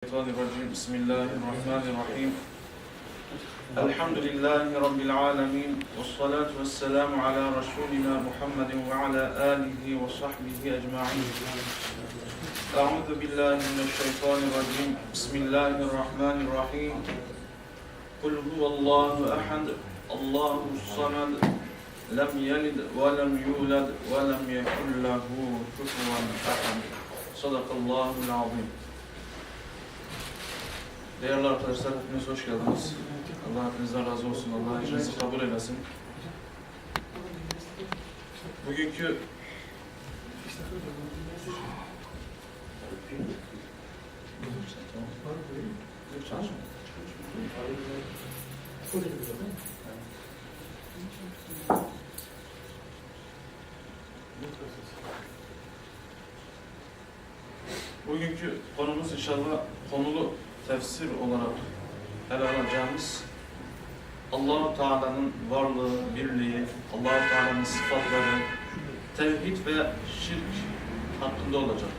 الشيطان الرجيم. بسم الله الرحمن الرحيم. الحمد لله رب العالمين والصلاة والسلام على رسولنا محمد وعلى آله وصحبه أجمعين. أعوذ بالله من الشيطان الرجيم. بسم الله الرحمن الرحيم. قل هو الله أحد الله الصمد لم يلد ولم يولد ولم يكن له كفوا أحد. صدق الله العظيم. Değerli arkadaşlar, hepiniz hoş geldiniz. Allah hepinizden razı olsun. Allah icrinizi kabul eylesin. Bugünkü Bugünkü konumuz inşallah konulu tefsir olarak ele alacağımız allah Teala'nın varlığı, birliği, allah Teala'nın sıfatları, tevhid ve şirk hakkında olacak.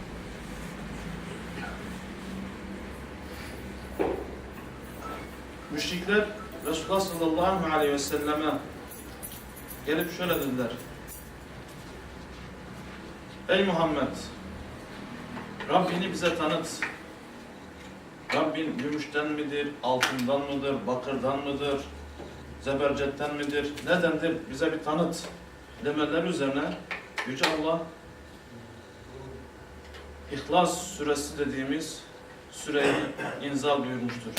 Müşrikler Resulullah sallallahu aleyhi ve selleme gelip şöyle dediler. Ey Muhammed! Rabbini bize tanıt. Rabbin gümüşten midir, altından mıdır, bakırdan mıdır, zebercetten midir, nedendir bize bir tanıt demeler üzerine Yüce Allah İhlas suresi dediğimiz süreyi inzal buyurmuştur.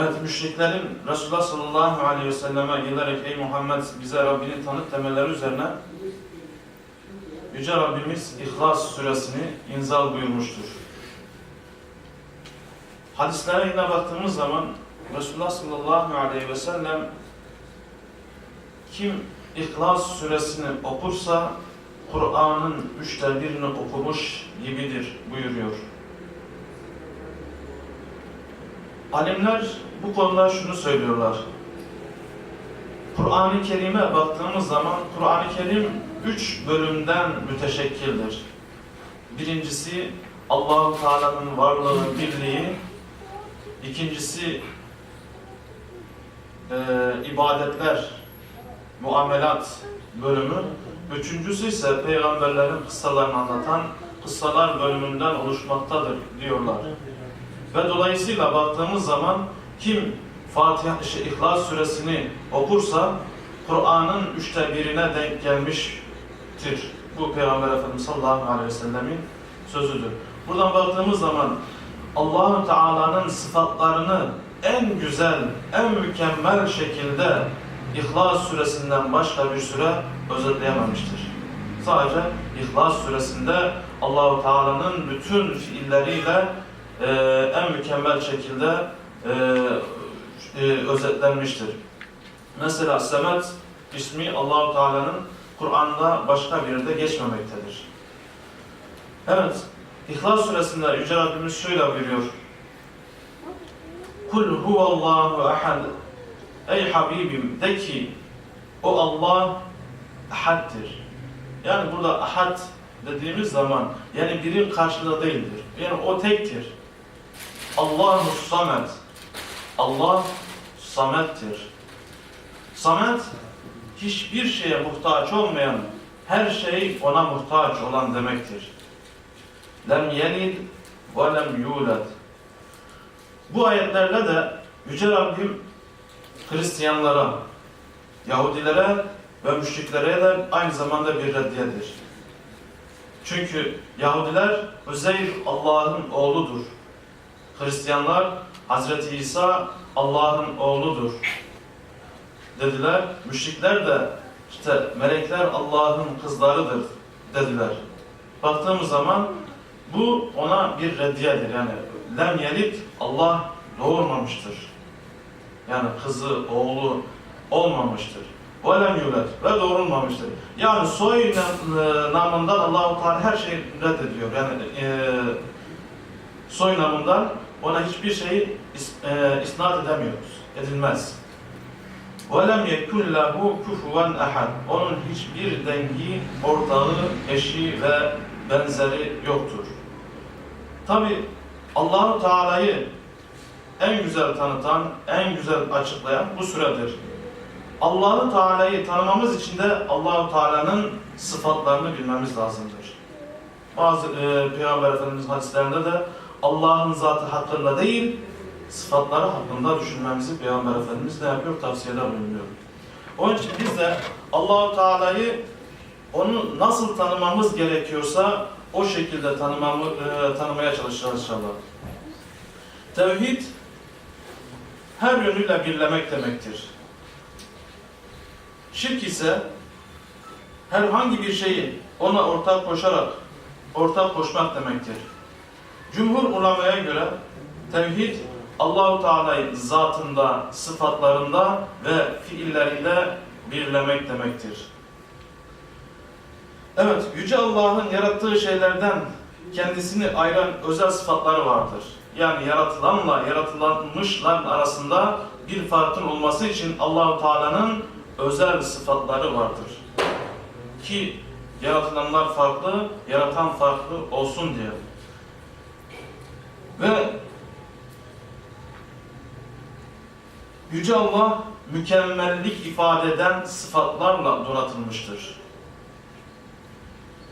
Evet, müşriklerin Resulullah sallallahu aleyhi ve selleme gelerek ey Muhammed bize Rabbini tanıt demeleri üzerine Yüce Rabbimiz İhlas suresini inzal buyurmuştur. Hadislere yine baktığımız zaman Resulullah sallallahu aleyhi ve sellem kim İhlas suresini okursa Kur'an'ın üçte birini okumuş gibidir buyuruyor. Alimler bu konuda şunu söylüyorlar. Kur'an-ı Kerim'e baktığımız zaman Kur'an-ı Kerim üç bölümden müteşekkildir. Birincisi Allahu Teala'nın varlığı, birliği. İkincisi e, ibadetler, muamelat bölümü. Üçüncüsü ise peygamberlerin kıssalarını anlatan kıssalar bölümünden oluşmaktadır diyorlar. Ve dolayısıyla baktığımız zaman kim Fatiha, İhlas suresini okursa Kur'an'ın üçte birine denk gelmiştir. Bu Peygamber Efendimiz sallallahu aleyhi ve sellemin sözüdür. Buradan baktığımız zaman Allahu Teala'nın sıfatlarını en güzel, en mükemmel şekilde İhlas suresinden başka bir süre özetleyememiştir. Sadece İhlas suresinde Allahu Teala'nın bütün fiilleriyle e, en mükemmel şekilde e, e, özetlenmiştir. Mesela Semet ismi Allahu Teala'nın Kur'an'da başka bir yerde geçmemektedir. Evet, İhlas suresinde Yüce Rabbimiz şöyle buyuruyor. Kul huvallahu ahad. Ey Habibim de ki o Allah ahaddir. Yani burada ahad dediğimiz zaman yani birin karşılığı değildir. Yani o tektir. Allahu samet. Allah samettir. Samet hiçbir şeye muhtaç olmayan, her şey ona muhtaç olan demektir. Lem yelid ve lem yulad. Bu ayetlerle de Yüce Rabbim Hristiyanlara, Yahudilere ve müşriklere de aynı zamanda bir reddiyedir. Çünkü Yahudiler Üzeyr Allah'ın oğludur. Hristiyanlar Hazreti İsa Allah'ın oğludur dediler. Müşrikler de işte melekler Allah'ın kızlarıdır dediler. Baktığımız zaman bu ona bir reddiyedir. Yani lem yelit Allah doğurmamıştır. Yani kızı, oğlu olmamıştır. Ve lem yulet ve doğurulmamıştır. Yani soy e, namından Allahu Teala her şeyi reddediyor. Yani e, soy namından ona hiçbir şeyi is, e, isnat edemiyoruz. Edilmez. وَلَمْ يَكُنْ لَهُ كُفُوًا اَحَدٍ Onun hiçbir dengi, ortağı, eşi ve benzeri yoktur. Tabi Allahu Teala'yı en güzel tanıtan, en güzel açıklayan bu süredir. Allahu Teala'yı tanımamız için de Allahu Teala'nın sıfatlarını bilmemiz lazımdır. Bazı e, Peygamber Efendimiz hadislerinde de Allah'ın zatı hakkında değil, sıfatları hakkında düşünmemizi Peygamber Efendimiz ne yapıyor? Tavsiyede bulunuyor. Onun için biz de Allahu Teala'yı onu nasıl tanımamız gerekiyorsa o şekilde tanımamı, e, tanımaya çalışacağız inşallah. Tevhid her yönüyle birlemek demektir. Şirk ise herhangi bir şeyi ona ortak koşarak ortak koşmak demektir. Cumhur ulamaya göre tevhid Allahu Teala'yı zatında, sıfatlarında ve fiillerinde birlemek demektir. Evet, Yüce Allah'ın yarattığı şeylerden kendisini ayıran özel sıfatları vardır. Yani yaratılanla yaratılanmışlar arasında bir farkın olması için Allahu Teala'nın özel sıfatları vardır. Ki yaratılanlar farklı, yaratan farklı olsun diye. Ve Yüce Allah mükemmellik ifade eden sıfatlarla donatılmıştır.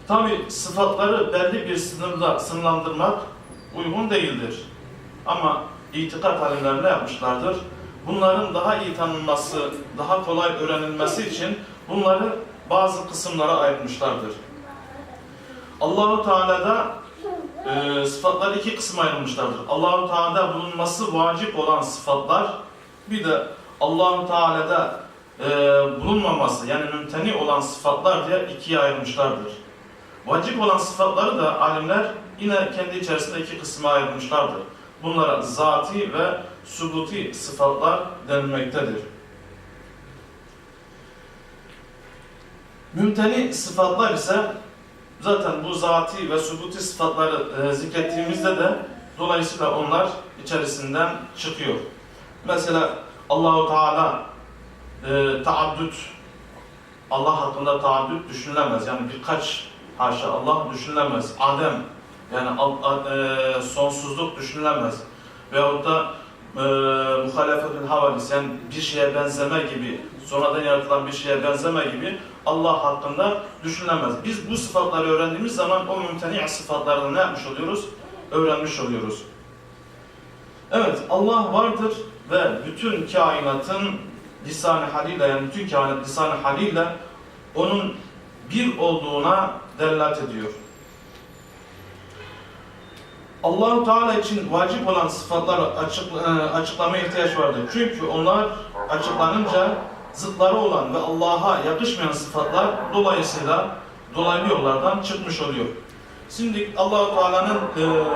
Tabi sıfatları belli bir sınırda sınırlandırmak uygun değildir. Ama itikat alimleri yapmışlardır? Bunların daha iyi tanınması, daha kolay öğrenilmesi için bunları bazı kısımlara ayırmışlardır. Allahu Teala'da e, sıfatlar iki kısma ayrılmışlardır. Allahu Teala'da bulunması vacip olan sıfatlar, bir de Allahu Teala'da e, bulunmaması yani mümteni olan sıfatlar diye ikiye ayrılmışlardır. Vacip olan sıfatları da alimler yine kendi içerisinde iki kısma ayrılmışlardır. Bunlara zati ve subuti sıfatlar denilmektedir. Mümteni sıfatlar ise zaten bu zati ve subuti sıfatları e, zikrettiğimizde de dolayısıyla onlar içerisinden çıkıyor. Mesela Allahu Teala e, taaddüt Allah hakkında taaddüt düşünülemez. Yani birkaç haşa Allah düşünülemez. Adem yani e, sonsuzluk düşünülemez. Veyahut da e, muhalefetül havadis yani bir şeye benzeme gibi, sonradan yaratılan bir şeye benzeme gibi Allah hakkında düşünülemez. Biz bu sıfatları öğrendiğimiz zaman o mümteni sıfatlarını ne yapmış oluyoruz? Öğrenmiş oluyoruz. Evet, Allah vardır ve bütün kainatın lisan-ı haliyle yani bütün kainat lisan-ı haliyle onun bir olduğuna delalet ediyor. Allahu Teala için vacip olan sıfatlar açık, e, açıklamaya ihtiyaç vardır. Çünkü onlar açıklanınca zıtları olan ve Allah'a yakışmayan sıfatlar dolayısıyla dolaylı yollardan çıkmış oluyor. Şimdi Allahu Teala'nın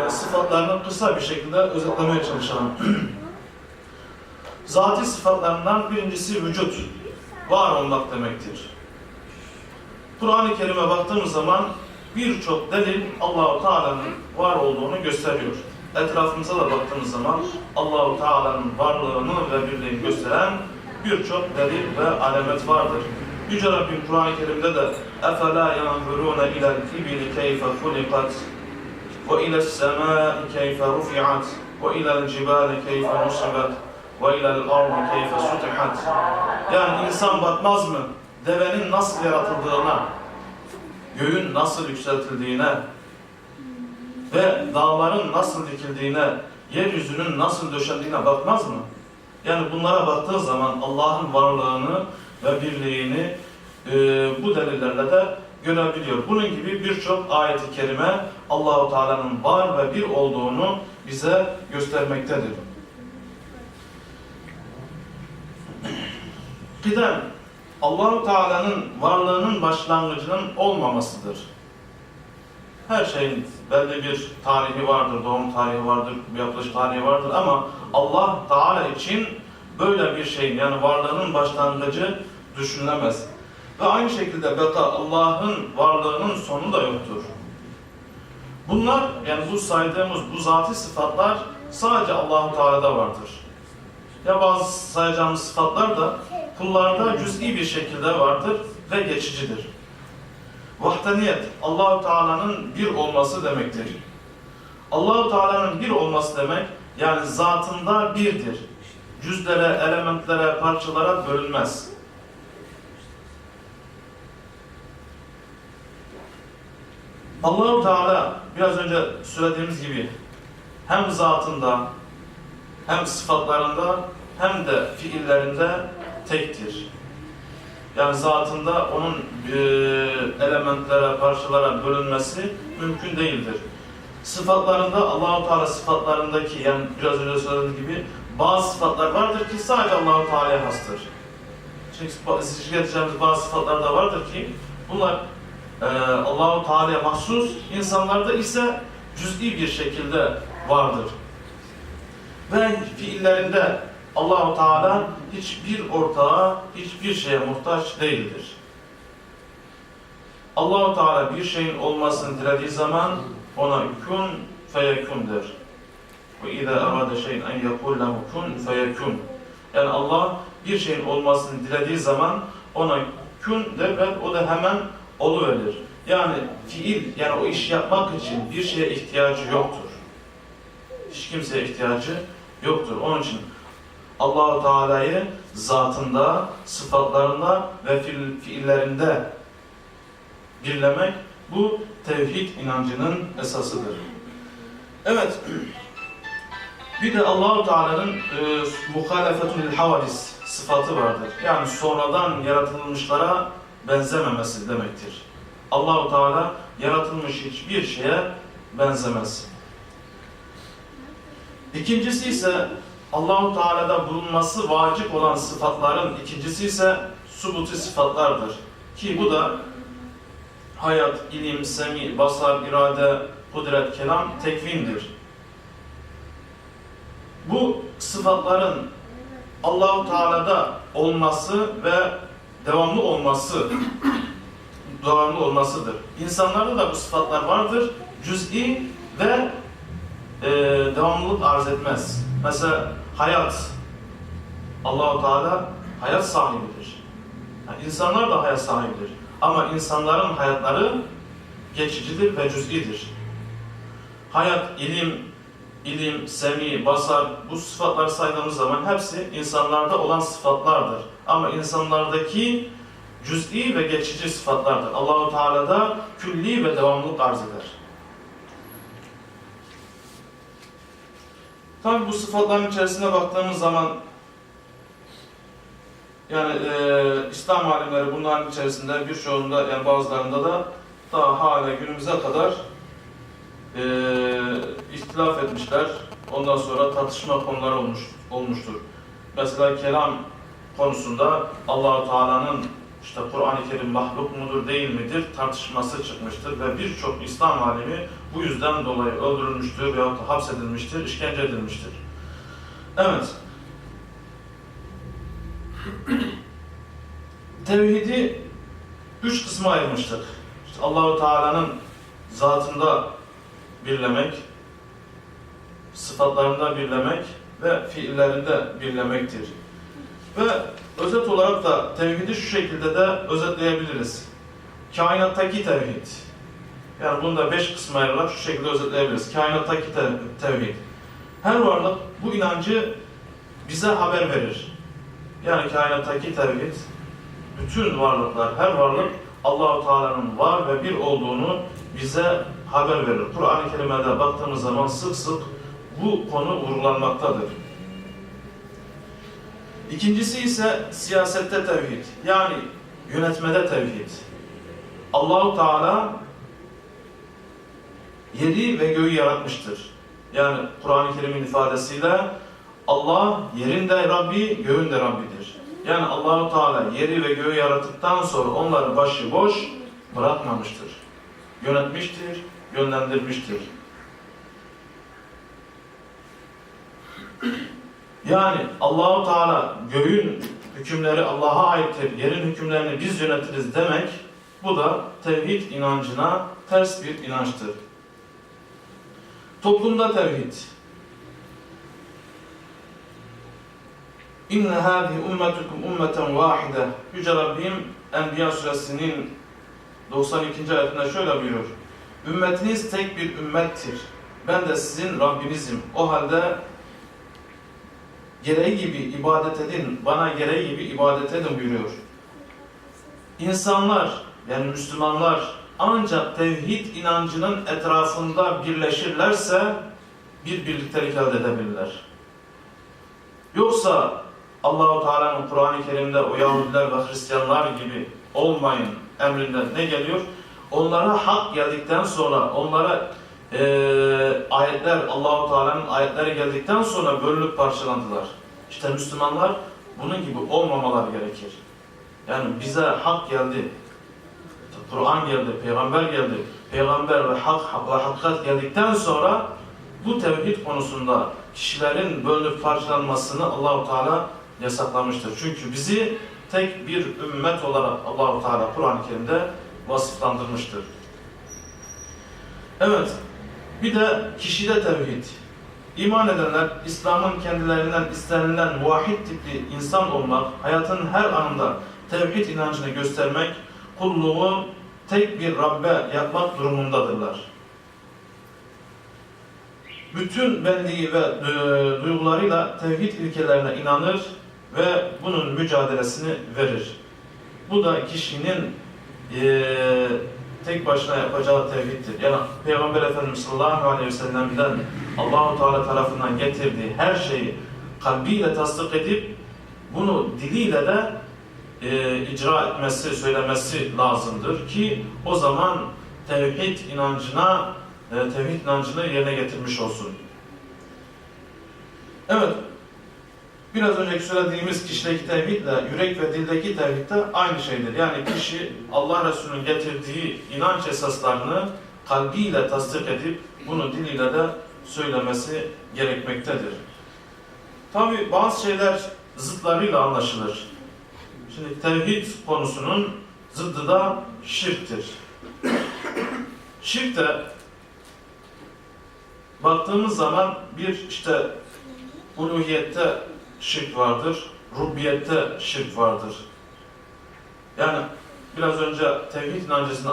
e, sıfatlarını kısa bir şekilde özetlemeye çalışalım. Zati sıfatlarından birincisi vücut, var olmak demektir. Kur'an-ı Kerim'e baktığımız zaman birçok delil Allahu Teala'nın var olduğunu gösteriyor. Etrafımıza da baktığımız zaman Allahu Teala'nın varlığını ve birliğini gösteren birçok delil ve alamet vardır. Yüce Rabbim Kur'an-ı Kerim'de de اَفَلَا يَنْظُرُونَ اِلَى الْكِبِلِ كَيْفَ خُلِقَتْ وَاِلَى السَّمَاءِ كَيْفَ رُفِعَتْ وَاِلَى الْجِبَالِ كَيْفَ نُصِبَتْ وَاِلَى الْأَرْضِ كَيْفَ سُطِحَتْ Yani insan bakmaz mı? Devenin nasıl yaratıldığına, göğün nasıl yükseltildiğine ve dağların nasıl dikildiğine, yeryüzünün nasıl döşendiğine bakmaz mı? Yani bunlara baktığı zaman Allah'ın varlığını ve birliğini e, bu delillerle de görebiliyor. Bunun gibi birçok ayet-i kerime Allahu Teala'nın var ve bir olduğunu bize göstermektedir. Kıdem Allahu Teala'nın varlığının başlangıcının olmamasıdır. Her şeyin belli bir tarihi vardır, doğum tarihi vardır, yapılış tarihi vardır ama Allah Teala için böyle bir şeyin yani varlığının başlangıcı düşünülemez. Ve aynı şekilde beka Allah'ın varlığının sonu da yoktur. Bunlar yani bu saydığımız bu zati sıfatlar sadece Allahu Teala'da vardır. Ya bazı sayacağımız sıfatlar da kullarda cüz'i bir şekilde vardır ve geçicidir. Vahdaniyet Allahu Teala'nın bir olması demektir. Allahu Teala'nın bir olması demek yani zatında birdir. Cüzlere, elementlere, parçalara bölünmez. Allahu Teala biraz önce söylediğimiz gibi hem zatında hem sıfatlarında hem de fiillerinde tektir. Yani zatında onun e, elementlere, parçalara bölünmesi mümkün değildir. Sıfatlarında Allahu Teala sıfatlarındaki yani biraz önce söylediğim gibi bazı sıfatlar vardır ki sadece Allahu Teala'ya hastır. Çünkü zikredeceğimiz bazı sıfatlar da vardır ki bunlar e, Allahu Teala'ya mahsus, insanlarda ise cüz'i bir şekilde vardır. Ve fiillerinde Allahu Teala hiçbir ortağa, hiçbir şeye muhtaç değildir. Allahu Teala bir şeyin olmasını dilediği zaman ona kun feyekun der. Ve izâ arâde şeyin en yekûl lehu kun feyekun. Yani Allah bir şeyin olmasını dilediği zaman ona kun der ve o da hemen oluverir. Yani fiil, yani o iş yapmak için bir şeye ihtiyacı yoktur. Hiç kimseye ihtiyacı yoktur. Onun için Allahu Teala'yı zatında, sıfatlarında ve fiil, fiillerinde birlemek bu tevhid inancının esasıdır. Evet. Bir de Allahu Teala'nın e, muhalefetül havadis sıfatı vardır. Yani sonradan yaratılmışlara benzememesi demektir. Allahu Teala yaratılmış hiçbir şeye benzemez. İkincisi ise Allahu Teala'da bulunması vacip olan sıfatların ikincisi ise subuti sıfatlardır. Ki bu da hayat, ilim, semi, basar, irade, kudret, kelam, tekvindir. Bu sıfatların Allahu Teala'da olması ve devamlı olması devamlı olmasıdır. İnsanlarda da bu sıfatlar vardır. Cüz'i ve e, devamlılık arz etmez. Mesela hayat. Allahu Teala hayat sahibidir. Yani insanlar da hayat sahibidir. Ama insanların hayatları geçicidir ve cüz'idir. Hayat, ilim, ilim, semi, basar bu sıfatlar saydığımız zaman hepsi insanlarda olan sıfatlardır. Ama insanlardaki cüz'i ve geçici sıfatlardır. Allahu Teala'da külli ve devamlılık arz eder. Tabi bu sıfatların içerisine baktığımız zaman yani e, İslam alimleri bunların içerisinde birçoğunda yani bazılarında da daha hala günümüze kadar e, ihtilaf etmişler. Ondan sonra tartışma konuları olmuş, olmuştur. Mesela kelam konusunda Allahu Teala'nın işte Kur'an-ı Kerim mahluk mudur değil midir tartışması çıkmıştır ve birçok İslam alimi bu yüzden dolayı öldürülmüştür veyahut da hapsedilmiştir, işkence edilmiştir. Evet. Tevhidi üç kısma ayırmıştık. İşte Allahu Teala'nın zatında birlemek, sıfatlarında birlemek ve fiillerinde birlemektir. Ve özet olarak da tevhidi şu şekilde de özetleyebiliriz. Kainattaki tevhid. Yani bunu da beş kısma ayrılarak şu şekilde özetleyebiliriz. Kainattaki tevhid. Her varlık bu inancı bize haber verir. Yani kainattaki tevhid, bütün varlıklar, her varlık Allahu Teala'nın var ve bir olduğunu bize haber verir. Kur'an-ı Kerim'de baktığımız zaman sık sık bu konu vurgulanmaktadır. İkincisi ise siyasette tevhid. Yani yönetmede tevhid. Allahu Teala yeri ve göğü yaratmıştır. Yani Kur'an-ı Kerim'in ifadesiyle Allah yerin de Rabbi, göğün de Rabbidir. Yani Allahu Teala yeri ve göğü yarattıktan sonra onları başıboş bırakmamıştır. Yönetmiştir, yönlendirmiştir. Yani Allahu Teala göğün hükümleri Allah'a aittir, yerin hükümlerini biz yönetiriz demek, bu da tevhid inancına ters bir inançtır. Toplumda tevhid. İnne hâzihi ummetukum ummeten vâhide. Yüce Rabbim Enbiya suresinin 92. ayetinde şöyle buyuruyor. Ümmetiniz tek bir ümmettir. Ben de sizin Rabbinizim. O halde gereği gibi ibadet edin, bana gereği gibi ibadet edin buyuruyor. İnsanlar, yani Müslümanlar ancak tevhid inancının etrafında birleşirlerse bir birliktelik elde edebilirler. Yoksa Allahu Teala'nın Kur'an-ı Kerim'de o Yahudiler ve Hristiyanlar gibi olmayın emrinde ne geliyor? Onlara hak geldikten sonra, onlara eee ayetler, Allahu Teala'nın ayetleri geldikten sonra bölünüp parçalandılar. İşte Müslümanlar bunun gibi olmamalar gerekir. Yani bize hak geldi, Kur'an geldi, peygamber geldi. Peygamber ve hak ve hakikat geldikten sonra bu tevhid konusunda kişilerin bölünüp parçalanmasını Allahu Teala yasaklamıştır. Çünkü bizi tek bir ümmet olarak Allahu Teala Kur'an-ı Kerim'de vasıflandırmıştır. Evet, bir de kişide tevhid. İman edenler, İslam'ın kendilerinden istenilen muvahhid tipli insan olmak, hayatın her anında tevhid inancını göstermek, kulluğu tek bir Rabbe yapmak durumundadırlar. Bütün benliği ve e, duygularıyla tevhid ilkelerine inanır ve bunun mücadelesini verir. Bu da kişinin e, tek başına yapacağı tevhiddir. Yani Peygamber Efendimiz sallallahu aleyhi ve sellem'den Allahu Teala tarafından getirdiği her şeyi kalbiyle tasdik edip bunu diliyle de e, icra etmesi, söylemesi lazımdır ki o zaman tevhid inancına e, tevhid inancını yerine getirmiş olsun. Evet, biraz önceki söylediğimiz kişideki tevhidle yürek ve dildeki tevhid de aynı şeydir. Yani kişi Allah Resulü'nün getirdiği inanç esaslarını kalbiyle tasdik edip bunu diliyle de söylemesi gerekmektedir. Tabi bazı şeyler zıtlarıyla anlaşılır. Şimdi tevhid konusunun zıddı da şirktir. Şirk de baktığımız zaman bir işte uluhiyette şirk vardır, rububiyette şirk vardır. Yani biraz önce tevhid inancısını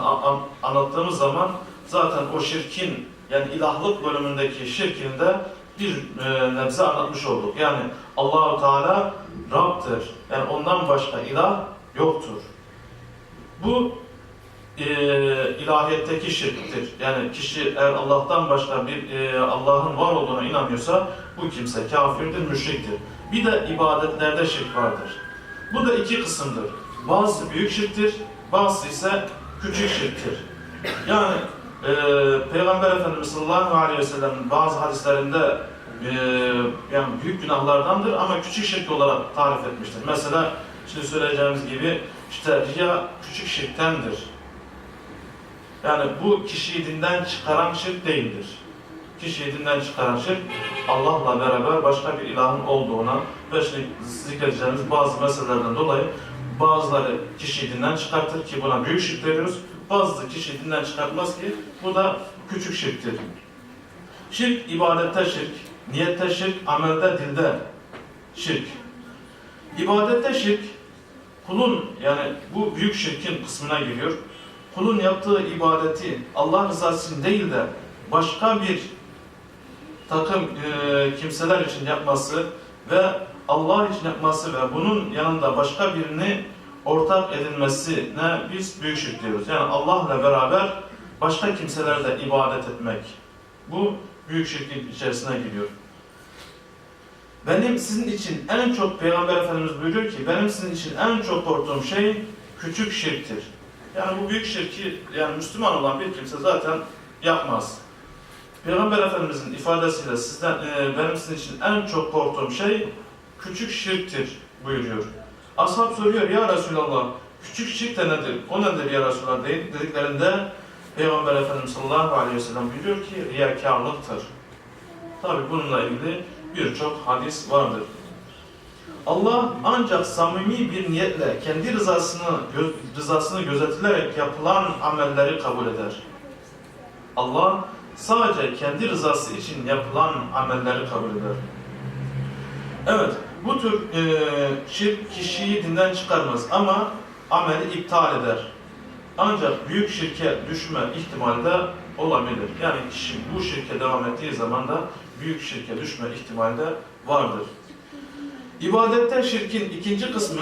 anlattığımız zaman zaten o şirkin yani ilahlık bölümündeki şirkin de bir e, nebze anlatmış olduk. Yani Allahu Teala Rab'dır. Yani ondan başka ilah yoktur. Bu e, ilahiyetteki şirktir. Yani kişi eğer Allah'tan başka bir e, Allah'ın var olduğuna inanıyorsa bu kimse kafirdir, müşriktir. Bir de ibadetlerde şirk vardır. Bu da iki kısımdır. Bazısı büyük şirktir, bazısı ise küçük şirktir. Yani e, Peygamber Efendimiz sallallahu aleyhi ve sellem'in bazı hadislerinde e, yani büyük günahlardandır ama küçük şirk olarak tarif etmiştir. Mesela şimdi söyleyeceğimiz gibi işte riya küçük şirktendir. Yani bu kişiyi dinden çıkaran şirk değildir. Kişiyi dinden çıkaran şirk Allah'la beraber başka bir ilahın olduğuna ve şimdi zikredeceğimiz bazı meselelerden dolayı bazıları kişiyi dinden çıkartır ki buna büyük şirk diyoruz. Bazısı kişiyi dinden çıkartmaz ki bu da küçük şirktir. Şirk ibadette şirk, niyette şirk, amelde dilde şirk. İbadette şirk kulun yani bu büyük şirkin kısmına giriyor. Kulun yaptığı ibadeti Allah rızası için değil de başka bir takım e, kimseler için yapması ve Allah için yapması ve bunun yanında başka birini ortak edilmesine biz büyük şirk diyoruz. Yani Allah'la beraber başka kimselerde ibadet etmek. Bu büyük şirkin içerisine giriyor. Benim sizin için en çok Peygamber Efendimiz buyuruyor ki benim sizin için en çok korktuğum şey küçük şirktir. Yani bu büyük şirki yani Müslüman olan bir kimse zaten yapmaz. Peygamber Efendimizin ifadesiyle sizden e, benim sizin için en çok korktuğum şey küçük şirktir buyuruyor. Ashab soruyor ya Resulallah küçük şirk de nedir? O nedir ya Resulallah deyip dediklerinde Peygamber Efendimiz sallallahu aleyhi ve sellem buyuruyor ki riyakarlıktır. Tabi bununla ilgili birçok hadis vardır. Allah ancak samimi bir niyetle kendi rızasını rızasını gözetilerek yapılan amelleri kabul eder. Allah sadece kendi rızası için yapılan amelleri kabul eder. Evet, bu tür e, şirk kişiyi dinden çıkarmaz ama ameli iptal eder. Ancak büyük şirke düşme ihtimali de olabilir. Yani kişi bu şirke devam ettiği zaman da büyük şirke düşme ihtimali de vardır. İbadette şirkin ikinci kısmı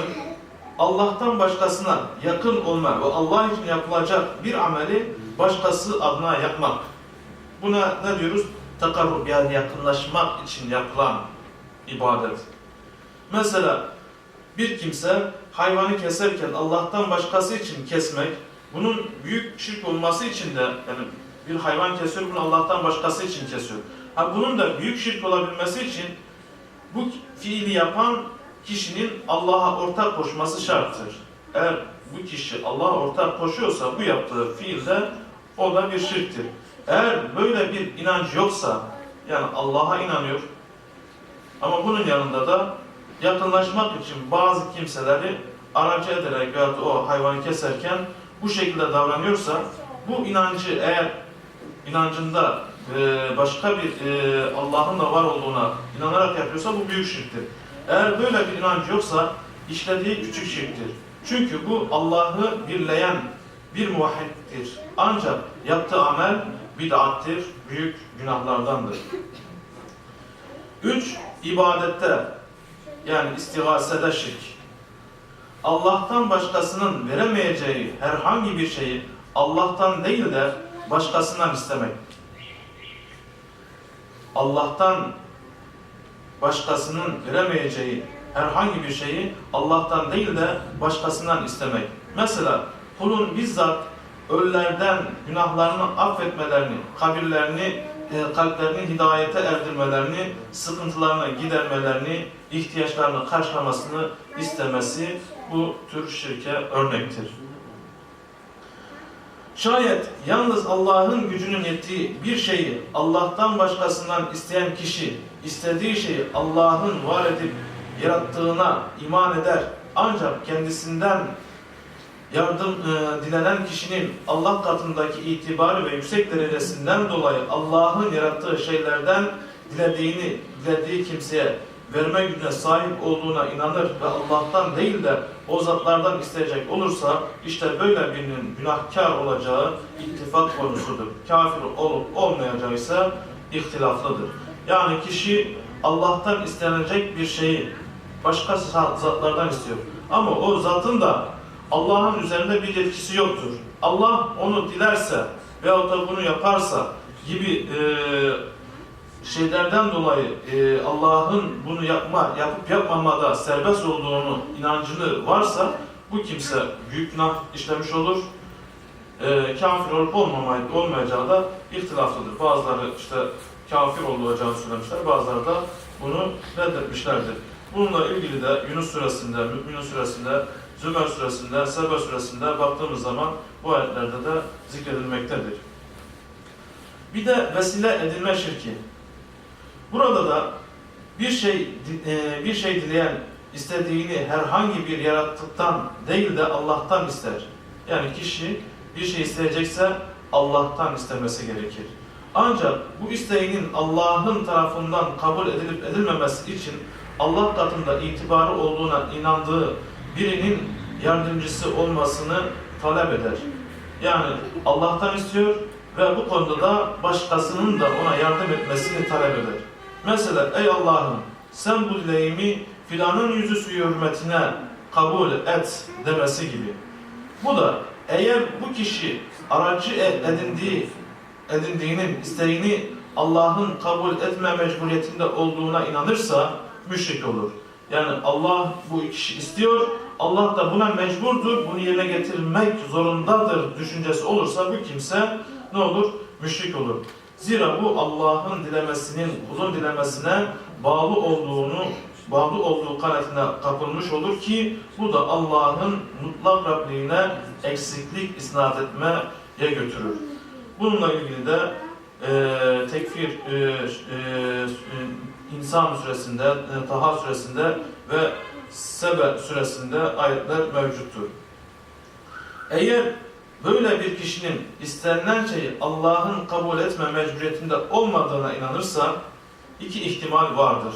Allah'tan başkasına yakın olma ve Allah için yapılacak bir ameli başkası adına yapmak. Buna ne diyoruz? Takarrub yani yakınlaşmak için yapılan ibadet. Mesela bir kimse hayvanı keserken Allah'tan başkası için kesmek, bunun büyük şirk olması için de yani bir hayvan kesiyor bunu Allah'tan başkası için kesiyor. Ha bunun da büyük şirk olabilmesi için bu fiili yapan kişinin Allah'a ortak koşması şarttır. Eğer bu kişi Allah'a ortak koşuyorsa bu yaptığı fiilde o da bir şirktir. Eğer böyle bir inanç yoksa yani Allah'a inanıyor ama bunun yanında da yakınlaşmak için bazı kimseleri aracı ederek veya o hayvanı keserken bu şekilde davranıyorsa bu inancı eğer inancında e, başka bir e, Allah'ın da var olduğuna inanarak yapıyorsa bu büyük şirktir. Eğer böyle bir inancı yoksa işlediği küçük şirktir. Çünkü bu Allah'ı birleyen bir muvahhiddir. Ancak yaptığı amel bid'attir, büyük günahlardandır. Üç, ibadette yani istigasede şirk. Allah'tan başkasının veremeyeceği herhangi bir şeyi Allah'tan değil de başkasından istemek. Allah'tan başkasının veremeyeceği herhangi bir şeyi Allah'tan değil de başkasından istemek. Mesela kulun bizzat ölülerden günahlarını affetmelerini, kabirlerini, e, kalplerini hidayete erdirmelerini, sıkıntılarını gidermelerini, ihtiyaçlarını karşılamasını istemesi bu tür şirke örnektir. Şayet yalnız Allah'ın gücünün yettiği bir şeyi Allah'tan başkasından isteyen kişi istediği şeyi Allah'ın var edip yarattığına iman eder ancak kendisinden yardım e, dilenen kişinin Allah katındaki itibarı ve yüksek derecesinden dolayı Allah'ın yarattığı şeylerden dilediğini dilediği kimseye verme gücüne sahip olduğuna inanır ve Allah'tan değil de o zatlardan isteyecek olursa işte böyle birinin günahkar olacağı ittifak konusudur. Kafir olup olmayacağı ise ihtilaflıdır. Yani kişi Allah'tan istenecek bir şeyi başka zatlardan istiyor. Ama o zatın da Allah'ın üzerinde bir yetkisi yoktur. Allah onu dilerse veyahut da bunu yaparsa gibi e, şeylerden dolayı e, Allah'ın bunu yapma, yapıp yapmamada serbest olduğunu inancını varsa bu kimse büyük günah işlemiş olur. E, kafir olup olmamay, olmayacağı da ihtilaflıdır. Bazıları işte kafir olacağını söylemişler, bazıları da bunu reddetmişlerdir. Bununla ilgili de Yunus suresinde, Mü'minun suresinde, Zümer suresinde, Sebe suresinde baktığımız zaman bu ayetlerde de zikredilmektedir. Bir de vesile edilme şirki. Burada da bir şey e, bir şey dileyen istediğini herhangi bir yaratıktan değil de Allah'tan ister. Yani kişi bir şey isteyecekse Allah'tan istemesi gerekir. Ancak bu isteğinin Allah'ın tarafından kabul edilip edilmemesi için Allah katında itibarı olduğuna inandığı birinin yardımcısı olmasını talep eder. Yani Allah'tan istiyor ve bu konuda da başkasının da ona yardım etmesini talep eder. Mesela ey Allah'ım sen bu dileğimi filanın yüzü suyu hürmetine kabul et demesi gibi. Bu da eğer bu kişi aracı edindiği, edindiğinin isteğini Allah'ın kabul etme mecburiyetinde olduğuna inanırsa müşrik olur. Yani Allah bu kişi istiyor, Allah da buna mecburdur, bunu yerine getirmek zorundadır düşüncesi olursa bu kimse ne olur? Müşrik olur. Zira bu Allah'ın dilemesinin, kulun dilemesine bağlı olduğunu, bağlı olduğu kanaatine kapılmış olur ki bu da Allah'ın mutlak Rabliğine eksiklik isnat etmeye götürür. Bununla ilgili de e, tekfir e, e, insan suresinde, e, Taha suresinde ve Sebe suresinde ayetler mevcuttur. Eğer böyle bir kişinin istenilen şeyi Allah'ın kabul etme mecburiyetinde olmadığına inanırsa iki ihtimal vardır.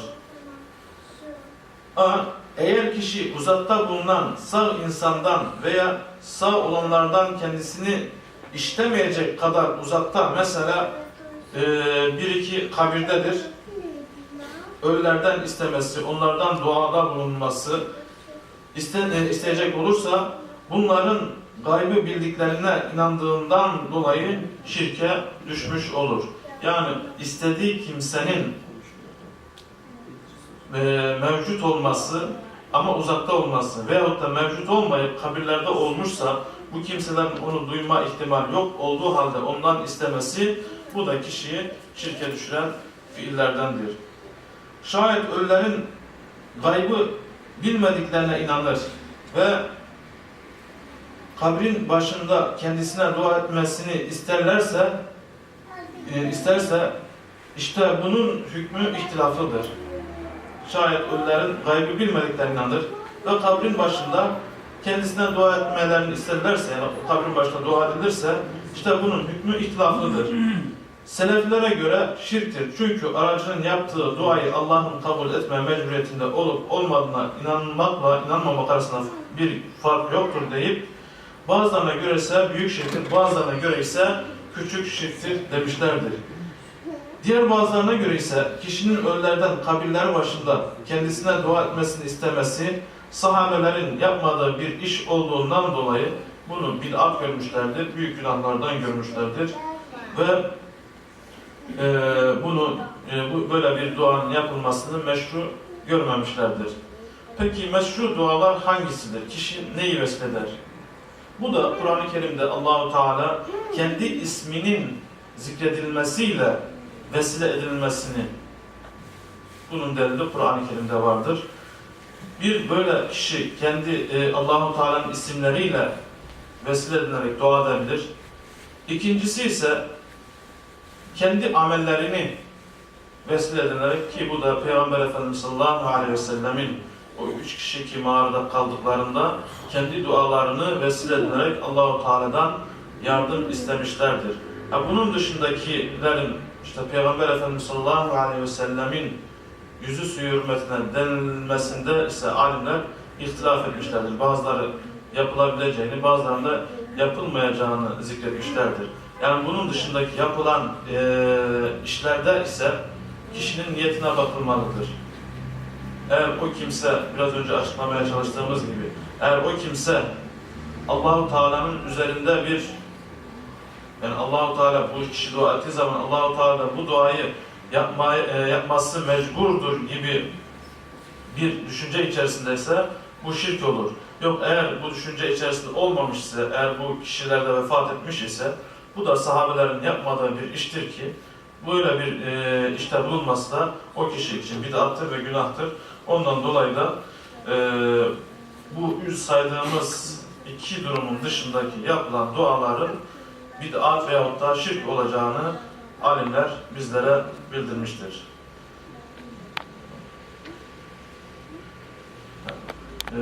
A. Eğer kişi uzakta bulunan sağ insandan veya sağ olanlardan kendisini işlemeyecek kadar uzakta mesela e, bir iki kabirdedir. Ölülerden istemesi, onlardan duada bulunması iste, e, isteyecek olursa bunların gaybı bildiklerine inandığından dolayı şirke düşmüş olur. Yani istediği kimsenin e, mevcut olması ama uzakta olması veyahut da mevcut olmayıp kabirlerde olmuşsa bu kimselerin onu duyma ihtimali yok olduğu halde ondan istemesi bu da kişiyi şirke düşüren fiillerdendir. Şayet ölülerin gaybı bilmediklerine inanır ve kabrin başında kendisine dua etmesini isterlerse e, isterse işte bunun hükmü ihtilaflıdır. Şayet ölülerin gaybı bilmediklerine inanır ve kabrin başında kendisine dua etmelerini isterlerse, yani kabrin başında dua edilirse, işte bunun hükmü ihtilaflıdır. Seleflere göre şirktir. Çünkü aracının yaptığı duayı Allah'ın kabul etme mecburiyetinde olup olmadığına inanmakla inanmamak arasında bir fark yoktur deyip bazılarına göre ise büyük şirktir, bazılarına göre ise küçük şirktir demişlerdir. Diğer bazılarına göre ise kişinin ölülerden kabirler başında kendisine dua etmesini istemesi sahabelerin yapmadığı bir iş olduğundan dolayı bunu bid'at görmüşlerdir, büyük günahlardan görmüşlerdir ve e, bunu e, bu böyle bir duanın yapılmasını meşru görmemişlerdir. Peki meşru dualar hangisidir? Kişi neyi vesile eder? Bu da Kur'an-ı Kerim'de Allahu Teala kendi isminin zikredilmesiyle vesile edilmesini bunun delili Kur'an-ı Kerim'de vardır. Bir böyle kişi kendi e, Allahu Teala'nın isimleriyle vesile edilerek dua edebilir. İkincisi ise kendi amellerini vesile edilerek ki bu da Peygamber Efendimiz sallallahu aleyhi ve sellemin o üç kişi ki mağarada kaldıklarında kendi dualarını vesile edilerek Allahu Teala'dan yardım istemişlerdir. Ha, bunun dışındakilerin işte Peygamber Efendimiz sallallahu aleyhi ve sellemin yüzü suyu hürmetine denilmesinde ise alimler ihtilaf etmişlerdir. Bazıları yapılabileceğini, bazılarında yapılmayacağını zikretmişlerdir. Yani bunun dışındaki yapılan e, işlerde ise kişinin niyetine bakılmalıdır. Eğer o kimse, biraz önce açıklamaya çalıştığımız gibi, eğer o kimse Allahu Teala'nın üzerinde bir yani Allahu Teala bu kişi dua ettiği zaman Allahu Teala bu duayı yapmayı, e, yapması mecburdur gibi bir düşünce içerisindeyse bu şirk olur. Yok eğer bu düşünce içerisinde olmamış ise, eğer bu kişilerde vefat etmiş ise bu da sahabelerin yapmadığı bir iştir ki böyle bir e, işte bulunması da o kişi için bid'attır ve günahtır. Ondan dolayı da e, bu üst saydığımız iki durumun dışındaki yapılan duaların bid'at veyahut da şirk olacağını alimler bizlere bildirmiştir. Ee,